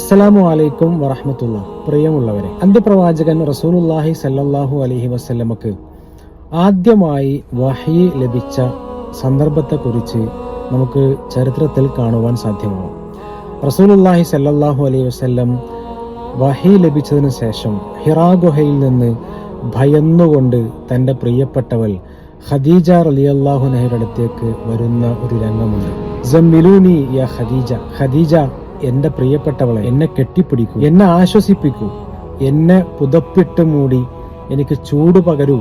അസ്സലാമു അലൈക്കും വറഹമത്തുള്ള പ്രിയമുള്ളവരെ അന്ത്യപ്രവാചകൻ റസൂലുല്ലാഹി സല്ലാഹു അലഹി വസ്ല്ലമക്ക് ആദ്യമായി വഹി ലഭിച്ച സന്ദർഭത്തെക്കുറിച്ച് നമുക്ക് ചരിത്രത്തിൽ കാണുവാൻ സാധ്യമാവും റസൂലുല്ലാഹി സല്ലാഹു അലൈഹി വസ്ല്ലം വഹി ലഭിച്ചതിന് ശേഷം ഹിറാ ഗുഹയിൽ നിന്ന് ഭയന്നുകൊണ്ട് തന്റെ പ്രിയപ്പെട്ടവൽ ഖദീജ റളിയല്ലാഹു അൻഹയുടെ അടുത്തേക്ക് വരുന്ന ഒരു രംഗമുണ്ട്. ജമിലൂനി യ ഖദീജ ഖദീജ എന്റെ പ്രിയപ്പെട്ടവളെ എന്നെ കെട്ടിപ്പിടിക്കൂ എന്നെ ആശ്വസിപ്പിക്കൂ എന്നെ പുതപ്പിട്ട് മൂടി എനിക്ക് ചൂട് പകരൂ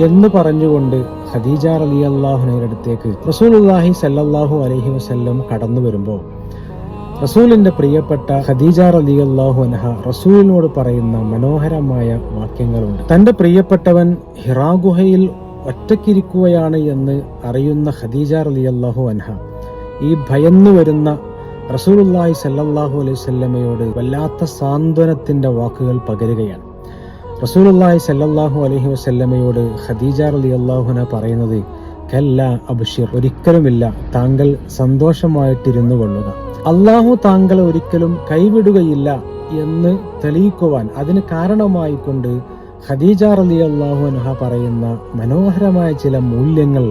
എന്ന് പറഞ്ഞുകൊണ്ട് ഖദീജ അലി അള്ളാഹുനയുടെ അടുത്തേക്ക് റസൂലുല്ലാഹി സല്ലാഹു അലൈഹി വസല്ലം കടന്നു വരുമ്പോൾ റസൂലിന്റെ പ്രിയപ്പെട്ട ഖദീജ റലി അള്ളാഹു അനഹ റസൂലിനോട് പറയുന്ന മനോഹരമായ വാക്യങ്ങളുണ്ട്. തന്റെ പ്രിയപ്പെട്ടവൻ ഹിറാഗുഹയിൽ ഒറ്റയ്ക്കിരിക്കുകയാണ് എന്ന് അറിയുന്ന ഖദീജ റലി അള്ളാഹു അൻഹ ഈ ഭയന്നു വരുന്ന റസൂലുല്ലാഹി സല്ലല്ലാഹു അലൈഹി വസല്ലമയോട് വല്ലാത്ത സാന്ത്വനത്തിന്റെ വാക്കുകൾ പകരുകയാണ്. റസൂലുല്ലായി സല്ലല്ലാഹു അലൈഹി വസല്ലമയോട് ഖദീജ റളിയല്ലാഹു അൻഹ പറയുന്നത് കല്ല അബ്ഷിർ ഒരിക്കലുമില്ല. താങ്കൾ സന്തോഷമായിട്ടിരുന്നു കൊള്ളുക. അള്ളാഹു താങ്കളെ ഒരിക്കലും കൈവിടുകയില്ല എന്ന് തെളിയിക്കുവാൻ അതിന് കാരണമായിക്കൊണ്ട് ഖദീജ റളിയല്ലാഹു അൻഹ പറയുന്ന മനോഹരമായ ചില മൂല്യങ്ങൾ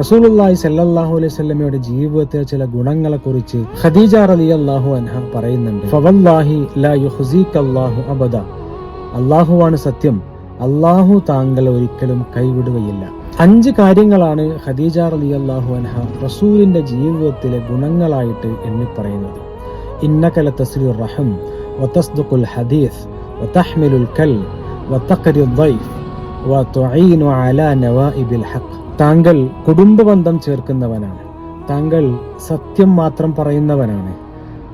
റസൂലുള്ളാഹി സല്ലല്ലാഹു അലൈഹി വസല്ലമയുടെ ജീവിതത്തിലെ ചില ഗുണങ്ങളെ കുറിച്ച് ഖദീജ റളിയല്ലാഹു അൻഹ പറയുന്നുണ്ട് ഫവല്ലാഹി ലാ യുഹ്സികല്ലാഹു അബദ അള്ളാഹുവാണ് സത്യം അള്ളാഹു താങ്കളെ ഒരിക്കലും കൈവിടുകയില്ല അഞ്ച് കാര്യങ്ങളാണ് ഖദീജ റളിയല്ലാഹു അൻഹ റസൂലിന്റെ ജീവിതത്തിലെ ഗുണങ്ങളായിട്ട് എണ്ണി പറയുന്നത് ഇന്നകല തസ്ലി റഹം വതസ്ദുഖുൽ ഹദീസ് വതഹ്മിലുൽ കൽ വതഖരി الضيف وتعين على نوائب الحق താങ്കൾ കുടുംബബന്ധം ചേർക്കുന്നവനാണ്. താങ്കൾ സത്യം മാത്രം പറയുന്നവനാണ്.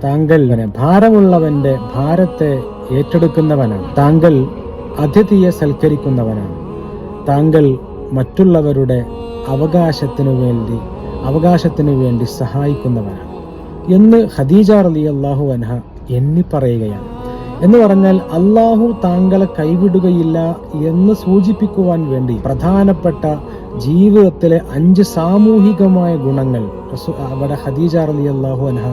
താങ്കൾ ഭാരമുള്ളവന്റെ ഭാരത്തെ ഏറ്റെടുക്കുന്നവനാണ്. താങ്കൾ അതിഥിയെ സൽക്കരിക്കുന്നവനാണ്. താങ്കൾ മറ്റുള്ളവരുടെ അവകാശത്തിനു വേണ്ടി അവകാശത്തിനു വേണ്ടി സഹായിക്കുന്നവനാണ് എന്ന് ഖദീജ റലി അള്ളാഹു അൻഹ എണ്ണി പറയുകയാണ്. എന്ന് പറഞ്ഞാൽ അള്ളാഹു താങ്കളെ കൈവിടുകയില്ല എന്ന് സൂചിപ്പിക്കുവാൻ വേണ്ടി പ്രധാനപ്പെട്ട ജീവിതത്തിലെ അഞ്ച് സാമൂഹികമായ ഗുണങ്ങൾ അവിടെ ഹദീജ അലി അള്ളാഹു അൻഹ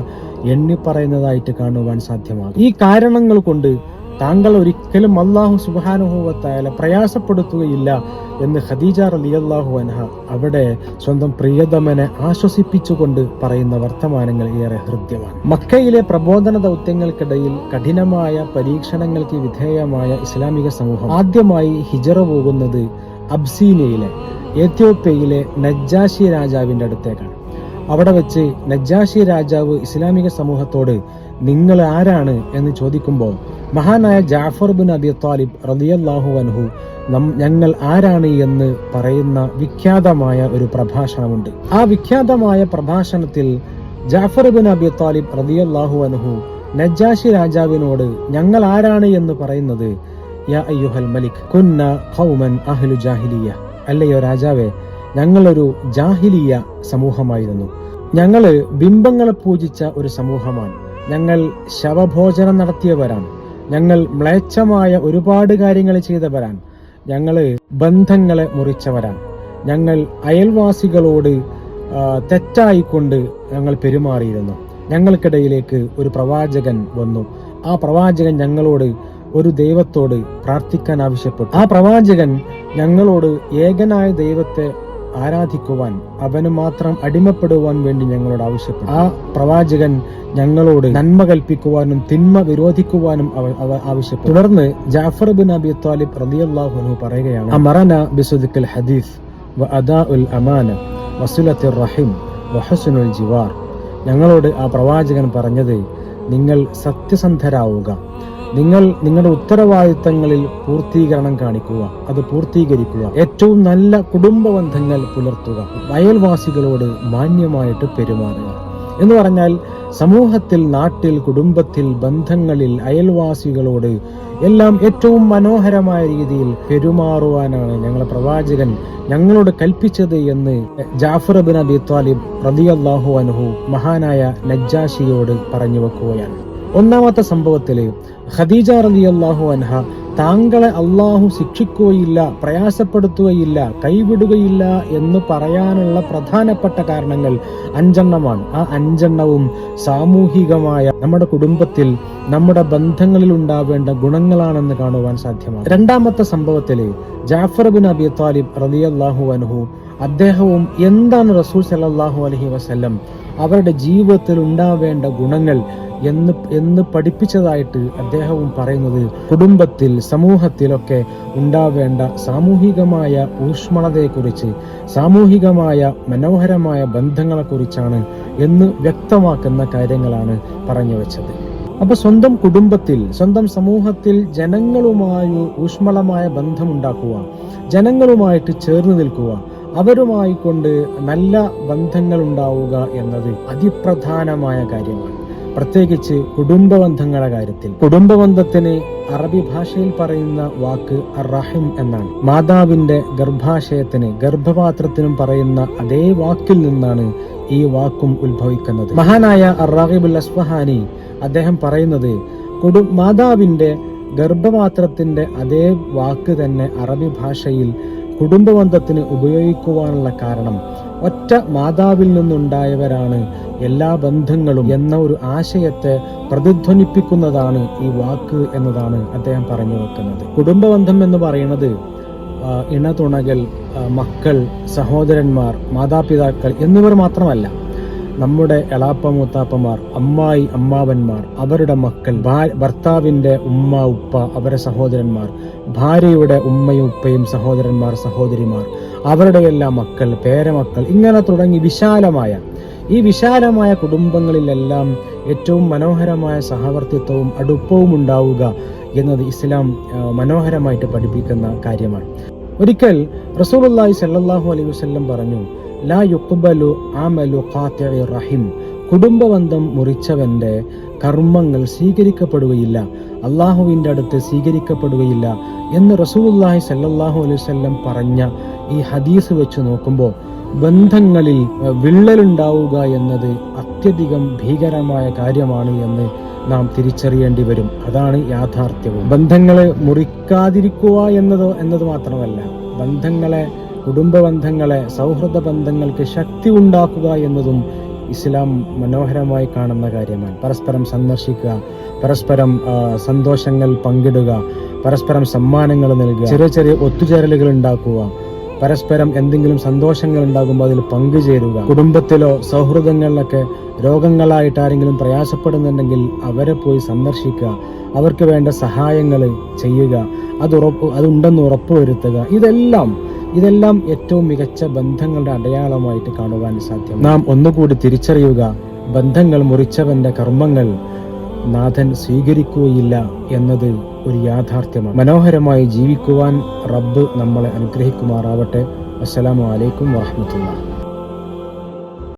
എണ്ണി പറയുന്നതായിട്ട് കാണുവാൻ സാധ്യമാകും. ഈ കാരണങ്ങൾ കൊണ്ട് താങ്കൾ ഒരിക്കലും അള്ളാഹു സുബാനുഭവത്തായാല പ്രയാസപ്പെടുത്തുകയില്ല എന്ന് ഖദീജ റളിയല്ലാഹു അൻഹ അവിടെ സ്വന്തം പ്രിയതമനെ ആശ്വസിപ്പിച്ചുകൊണ്ട് പറയുന്ന വർത്തമാനങ്ങൾ ഏറെ ഹൃദ്യമാണ്. മക്കയിലെ പ്രബോധന ദൗത്യങ്ങൾക്കിടയിൽ കഠിനമായ പരീക്ഷണങ്ങൾക്ക് വിധേയമായ ഇസ്ലാമിക സമൂഹം ആദ്യമായി ഹിജറ പോകുന്നത് അബ്സീനിയയിലെ എത്യോപ്യയിലെ നജ്ജാഷി രാജാവിന്റെ അടുത്തേക്കാണ്. അവിടെ വെച്ച് നജ്ജാഷി രാജാവ് ഇസ്ലാമിക സമൂഹത്തോട് നിങ്ങൾ ആരാണ്? എന്ന് ചോദിക്കുമ്പോൾ മഹാനായ ജാഫർ ബിൻ അബി താലിബ് റളിയല്ലാഹു അൻഹു ഞങ്ങൾ ആരാണ്? എന്ന് പറയുന്ന വിഖ്യാതമായ ഒരു പ്രഭാഷണമുണ്ട്. ആ വിഖ്യാതമായ പ്രഭാഷണത്തിൽ ജാഫർ ബിൻ അബി താലിബ് റളിയല്ലാഹു അൻഹു നജ്ജാഷി രാജാവിനോട് ഞങ്ങൾ ആരാണ്? എന്ന് പറയുന്നത് അല്ലയോ രാജാവേ ഞങ്ങളൊരു ജാഹിലിയ സമൂഹമായിരുന്നു. ഞങ്ങൾ ബിംബങ്ങളെ പൂജിച്ച ഒരു സമൂഹമാണ്. ഞങ്ങൾ ശവഭോജനം നടത്തിയവരാണ്. ഞങ്ങൾ മ്ലേച്ഛമായ ഒരുപാട് കാര്യങ്ങൾ ചെയ്തവരാണ്. ഞങ്ങൾ ബന്ധങ്ങളെ മുറിച്ചവരാണ്. ഞങ്ങൾ അയൽവാസികളോട് തെറ്റായിക്കൊണ്ട് ഞങ്ങൾ പെരുമാറിയിരുന്നു. ഞങ്ങൾക്കിടയിലേക്ക് ഒരു പ്രവാചകൻ വന്നു. ആ പ്രവാചകൻ ഞങ്ങളോട് ഒരു ദൈവത്തോട് പ്രാർത്ഥിക്കാൻ ആവശ്യപ്പെട്ടു. ആ പ്രവാചകൻ ഞങ്ങളോട് ഏകനായ ദൈവത്തെ ആരാധിക്കുവാൻ അവന് മാത്രം അടിമപ്പെടുവാൻ വേണ്ടി ഞങ്ങളോട് ആവശ്യപ്പെട്ടു. ആ പ്രവാചകൻ ഞങ്ങളോട് നന്മ കൽപ്പിക്കുവാനും തിന്മ വിരോധിക്കുവാനും അവ- ആവശ്യപ്പെട്ടു. തുടർന്ന് ജാഫർ ബിൻ അബി താലിബ് റളിയല്ലാഹു അൻഹു പറയുകയാണ് അമറന ബിസുദിക്കൽ ഹദീസ് വ അമാന വസുലത്തുർ റഹിം വഹുസ്നുൽ ജിവാർ. ഞങ്ങളോട് ആ പ്രവാചകൻ പറഞ്ഞത് നിങ്ങൾ സത്യസന്ധരാവുക നിങ്ങൾ നിങ്ങളുടെ ഉത്തരവാദിത്തങ്ങളിൽ പൂർത്തീകരണം കാണിക്കുക അത് പൂർത്തീകരിക്കുക. ഏറ്റവും നല്ല കുടുംബ ബന്ധങ്ങൾ പുലർത്തുക അയൽവാസികളോട് മാന്യമായിട്ട് പെരുമാറുക. എന്ന് പറഞ്ഞാൽ സമൂഹത്തിൽ നാട്ടിൽ കുടുംബത്തിൽ ബന്ധങ്ങളിൽ അയൽവാസികളോട് എല്ലാം ഏറ്റവും മനോഹരമായ രീതിയിൽ പെരുമാറുവാനാണ് ഞങ്ങളെ പ്രവാചകൻ ഞങ്ങളോട് കൽപ്പിച്ചത് എന്ന് ജാഫർ ബിൻ അബി താലിബ് അള്ളാഹു അനുഹു മഹാനായ നജ്ജാഷിയോട് പറഞ്ഞു വെക്കുകയാണ്. ഒന്നാമത്തെ സംഭവത്തിൽ ഖദീജ റളിയല്ലാഹു അൻഹ താങ്കളെ അള്ളാഹു ശിക്ഷിക്കുകയില്ല പ്രയാസപ്പെടുത്തുകയില്ല കൈവിടുകയില്ല എന്ന് പറയാനുള്ള പ്രധാനപ്പെട്ട കാരണങ്ങൾ അഞ്ചെണ്ണമാണ്. ആ അഞ്ചെണ്ണവും സാമൂഹികമായ നമ്മുടെ കുടുംബത്തിൽ നമ്മുടെ ബന്ധങ്ങളിൽ ഉണ്ടാവേണ്ട ഗുണങ്ങളാണെന്ന് കാണുവാൻ സാധ്യമാണ്. രണ്ടാമത്തെ സംഭവത്തിലെ ജാഫർ ബിൻ അബി താലിബ് റളിയല്ലാഹു അൻഹു അദ്ദേഹവും എന്താണ് റസൂൽ സല്ലല്ലാഹു അലഹി വസല്ലം? അവരുടെ ജീവിതത്തിൽ ഉണ്ടാവേണ്ട ഗുണങ്ങൾ എന്ന് എന്ന് പഠിപ്പിച്ചതായിട്ട് അദ്ദേഹവും പറയുന്നത് കുടുംബത്തിൽ സമൂഹത്തിലൊക്കെ ഉണ്ടാവേണ്ട സാമൂഹികമായ ഊഷ്മളതയെക്കുറിച്ച് സാമൂഹികമായ മനോഹരമായ ബന്ധങ്ങളെക്കുറിച്ചാണ് എന്ന് വ്യക്തമാക്കുന്ന കാര്യങ്ങളാണ് പറഞ്ഞു വെച്ചത്. അപ്പൊ സ്വന്തം കുടുംബത്തിൽ സ്വന്തം സമൂഹത്തിൽ ജനങ്ങളുമായി ഊഷ്മളമായ ബന്ധമുണ്ടാക്കുക ജനങ്ങളുമായിട്ട് ചേർന്ന് നിൽക്കുക അവരുമായി കൊണ്ട് നല്ല ബന്ധങ്ങൾ ഉണ്ടാവുക എന്നത് അതിപ്രധാനമായ കാര്യമാണ്. പ്രത്യേകിച്ച് കുടുംബ ബന്ധങ്ങളുടെ കാര്യത്തിൽ. കുടുംബ ബന്ധത്തിന് അറബി ഭാഷയിൽ പറയുന്ന വാക്ക് റഹിം എന്നാണ്. മാതാവിന്റെ ഗർഭാശയത്തിന് ഗർഭപാത്രത്തിനും പറയുന്ന അതേ വാക്കിൽ നിന്നാണ് ഈ വാക്കും ഉത്ഭവിക്കുന്നത്. മഹാനായ അറാഹിബുൽ അസ്ഫഹാനി അദ്ദേഹം പറയുന്നത് കുടു മാതാവിന്റെ ഗർഭപാത്രത്തിന്റെ അതേ വാക്ക് തന്നെ അറബി ഭാഷയിൽ കുടുംബബന്ധത്തിന് ഉപയോഗിക്കുവാനുള്ള കാരണം ഒറ്റ മാതാവിൽ നിന്നുണ്ടായവരാണ് എല്ലാ ബന്ധങ്ങളും എന്ന ഒരു ആശയത്തെ പ്രതിധ്വനിപ്പിക്കുന്നതാണ് ഈ വാക്ക് എന്നതാണ് അദ്ദേഹം പറഞ്ഞു വെക്കുന്നത്. കുടുംബബന്ധം എന്ന് പറയുന്നത് ഇണതുണകൽ മക്കൾ സഹോദരന്മാർ മാതാപിതാക്കൾ എന്നിവർ മാത്രമല്ല. നമ്മുടെ എളാപ്പ മൂത്താപ്പമാർ അമ്മായി അമ്മാവന്മാർ അവരുടെ മക്കൾ ഭർത്താവിന്റെ ഉമ്മ ഉപ്പ അവരുടെ സഹോദരന്മാർ ഭാര്യയുടെ ഉമ്മയും ഉപ്പയും സഹോദരന്മാർ സഹോദരിമാർ അവരുടെയെല്ലാം മക്കൾ പേരമക്കൾ ഇങ്ങനെ തുടങ്ങി വിശാലമായ ഈ വിശാലമായ കുടുംബങ്ങളിലെല്ലാം ഏറ്റവും മനോഹരമായ സഹവർത്തിത്വവും അടുപ്പവും ഉണ്ടാവുക എന്നത് ഇസ്ലാം മനോഹരമായിട്ട് പഠിപ്പിക്കുന്ന കാര്യമാണ്. ഒരിക്കൽ റസൂലുള്ളാഹി സല്ലല്ലാഹു അലൈഹി വസല്ലം പറഞ്ഞു ലാ യുഖ്ബലു അമലു ഖാത്തിഇ റഹിം. കുടുംബബന്ധം മുറിച്ചവന്റെ കർമ്മങ്ങൾ സ്വീകരിക്കപ്പെടുകയില്ല അള്ളാഹുവിന്റെ അടുത്ത് സ്വീകരിക്കപ്പെടുകയില്ല എന്ന് റസൂലുള്ളാഹി സല്ലല്ലാഹു അലൈഹി വസല്ലം പറഞ്ഞ ഈ ഹദീസ് വെച്ച് നോക്കുമ്പോൾ ബന്ധങ്ങളിൽ വിള്ളലുണ്ടാവുക എന്നത് അത്യധികം ഭീകരമായ കാര്യമാണ് എന്ന് നാം തിരിച്ചറിയേണ്ടി വരും. അതാണ് യാഥാർത്ഥ്യവും. ബന്ധങ്ങളെ മുറിക്കാതിരിക്കുക എന്നത് എന്നത് മാത്രമല്ല ബന്ധങ്ങളെ കുടുംബ ബന്ധങ്ങളെ സൗഹൃദ ബന്ധങ്ങൾക്ക് ശക്തി ഉണ്ടാക്കുക എന്നതും ഇസ്ലാം മനോഹരമായി കാണുന്ന കാര്യമാണ്. പരസ്പരം സന്ദർശിക്കുക പരസ്പരം സന്തോഷങ്ങൾ പങ്കിടുക പരസ്പരം സമ്മാനങ്ങൾ നൽകുക ചെറിയ ചെറിയ ഒത്തുചേരലുകൾ ഉണ്ടാക്കുക പരസ്പരം എന്തെങ്കിലും സന്തോഷങ്ങൾ ഉണ്ടാകുമ്പോൾ അതിൽ പങ്കുചേരുക കുടുംബത്തിലോ സൗഹൃദങ്ങളിലൊക്കെ രോഗങ്ങളായിട്ട് ആരെങ്കിലും പ്രയാസപ്പെടുന്നുണ്ടെങ്കിൽ അവരെ പോയി സന്ദർശിക്കുക. അവർക്ക് വേണ്ട സഹായങ്ങൾ ചെയ്യുക. അത് ഉറപ്പ് അതുണ്ടെന്ന് ഉറപ്പുവരുത്തുക. ഇതെല്ലാം ഇതെല്ലാം ഏറ്റവും മികച്ച ബന്ധങ്ങളുടെ അടയാളമായിട്ട് കാണുവാൻ സാധ്യം നാം ഒന്നുകൂടി തിരിച്ചറിയുക. ബന്ധങ്ങൾ മുറിച്ചവന്റെ കർമ്മങ്ങൾ നാഥൻ സ്വീകരിക്കുകയില്ല എന്നത് ഒരു യാഥാർത്ഥ്യമാണ്. മനോഹരമായി ജീവിക്കുവാൻ റബ്ബ് നമ്മളെ അനുഗ്രഹിക്കുമാറാവട്ടെ. അസ്സലാമു അലൈക്കും വാഹമത്തുള്ള